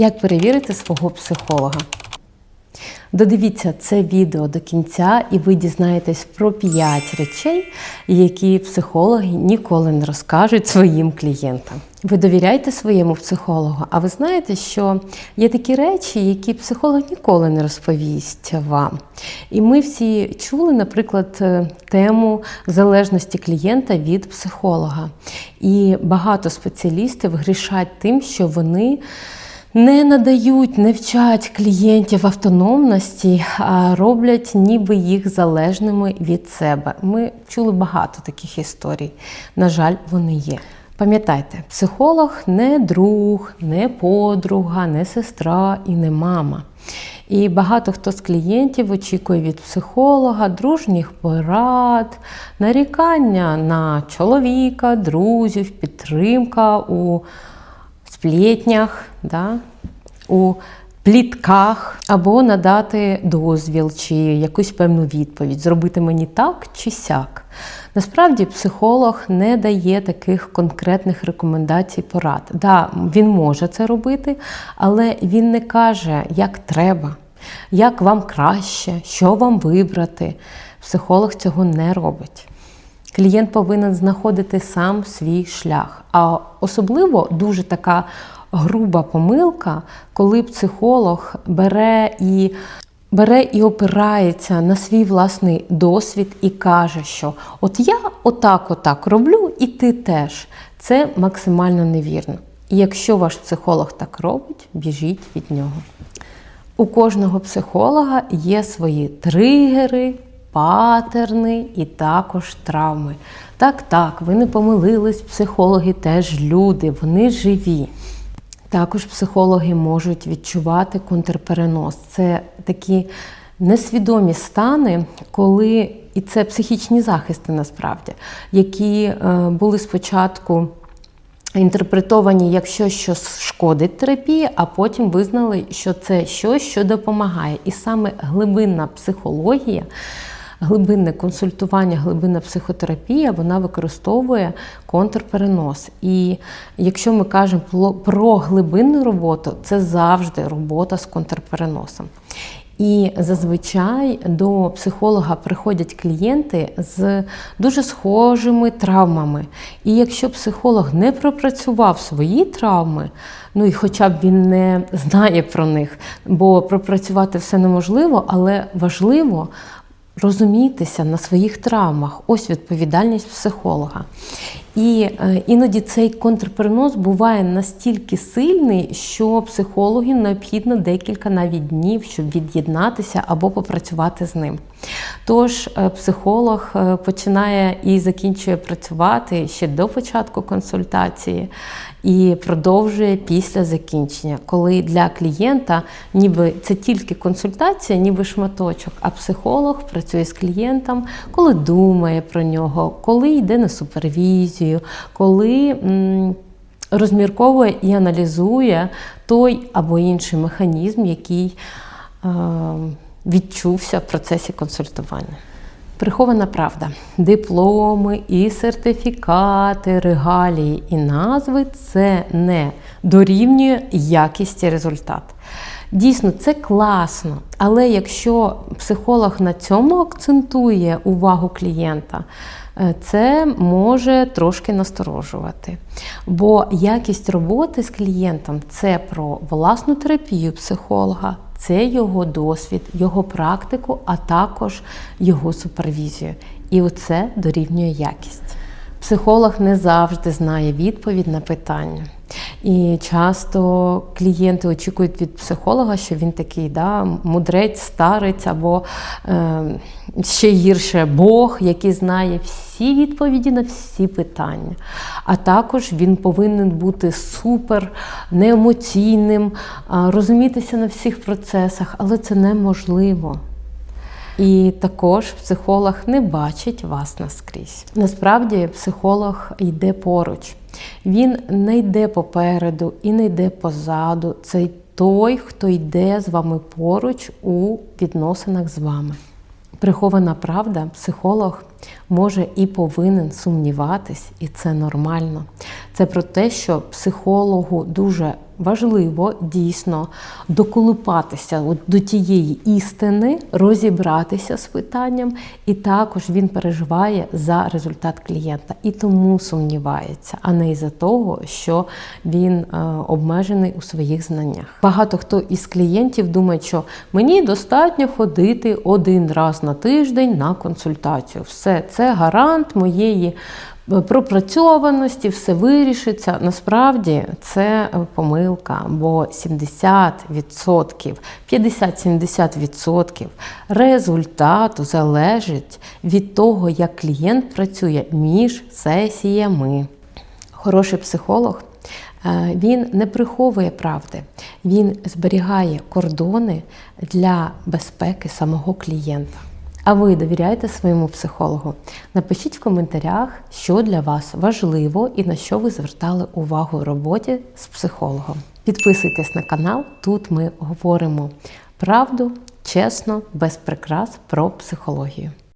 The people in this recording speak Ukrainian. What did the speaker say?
Як перевірити свого психолога? Додивіться це відео до кінця, і ви дізнаєтесь про 5 речей, які психологи ніколи не розкажуть своїм клієнтам. Ви довіряєте своєму психологу, а ви знаєте, що є такі речі, які психолог ніколи не розповість вам. І ми всі чули, наприклад, е, тему залежності клієнта від психолога. І багато спеціалістів грішать тим, що вони не надають, не вчать клієнтів автономності, а роблять ніби їх залежними від себе. Ми чули багато таких історій. На жаль, вони є. Пам'ятайте, психолог не друг, не подруга, не сестра і не мама. І багато хто з клієнтів очікує від психолога дружніх порад, нарікання на чоловіка, друзів, підтримка у сплетнях, да, у плітках, або надати дозвіл чи якусь певну відповідь, зробити мені так чи сяк. Насправді психолог не дає таких конкретних рекомендацій порад. Да, він може це робити, але він не каже, як треба, як вам краще, що вам вибрати. Психолог цього не робить. Клієнт повинен знаходити сам свій шлях. А особливо дуже така груба помилка, коли психолог бере і бере і опирається на свій власний досвід і каже, що от я отак, отак роблю, і ти теж. Це максимально невірно. І якщо ваш психолог так робить, біжіть від нього. У кожного психолога є свої тригери, патерни і також травми. Так, так, ви не помилились, психологи теж люди, вони живі. Також психологи можуть відчувати контрперенос. Це такі несвідомі стани, коли і це психічні захисти насправді, які е, були спочатку. Інтерпретовані як щось, що шкодить терапії, а потім визнали, що це щось, що допомагає. І саме глибинна психологія, глибинне консультування, глибинна психотерапія, вона використовує контрперенос. І якщо ми кажемо про глибинну роботу, це завжди робота з контрпереносом. І зазвичай до психолога приходять клієнти з дуже схожими травмами. І якщо психолог не пропрацював свої травми, ну і хоча б він не знає про них, бо пропрацювати все неможливо, але важливо розумітися на своїх травмах. Ось відповідальність психолога. І е, іноді цей контрперенос буває настільки сильний, що психологу необхідно декілька навіть днів, щоб від'єднатися або попрацювати з ним. Тож е, психолог е, починає і закінчує працювати ще до початку консультації і продовжує після закінчення, коли для клієнта ніби це тільки консультація, ніби шматочок, а психолог працює з клієнтом, коли думає про нього, коли йде на супервізію, коли м, розмірковує і аналізує той або інший механізм, який е, відчувся в процесі консультування. Прихована правда, дипломи і сертифікати, регалії і назви це не дорівнює якісті результат. Дійсно, це класно, але якщо психолог на цьому акцентує увагу клієнта, е, це може трошки насторожувати. Бо якість роботи з клієнтом це про власну терапію психолога, це його досвід, його практику, а також його супервізію. І оце дорівнює якість. Психолог не завжди знає відповідь на питання. І часто клієнти очікують від психолога, що він такий да, мудрець, старець або е, ще гірше Бог, який знає всі відповіді на всі питання. А також він повинен бути супер неемоційним, розумітися на всіх процесах, але це неможливо. І також психолог не бачить вас наскрізь. Насправді, психолог йде поруч. Він не йде попереду і не йде позаду. Це той, хто йде з вами поруч у відносинах з вами. Прихована правда, психолог може і повинен сумніватись, і це нормально. Це про те, що психологу дуже важливо дійсно доколупатися от до тієї істини, розібратися з питанням, і також він переживає за результат клієнта і тому сумнівається, а не із-за того, що він е, обмежений у своїх знаннях. Багато хто із клієнтів думає, що мені достатньо ходити один раз на тиждень на консультацію. Все це гарант моєї пропрацьованості, все вирішиться. Насправді це е, помилка, бо 70%, 50-70% результату залежить від того, як клієнт працює між сесіями. Хороший психолог. е, Він не приховує правди, він зберігає кордони для безпеки самого клієнта. А ви довіряєте своєму психологу? Напишіть в коментарях, що для вас важливо і на що ви звертали увагу в роботі з психологом. Підписуйтесь на канал, тут ми говоримо правду, чесно, без прикрас про психологію.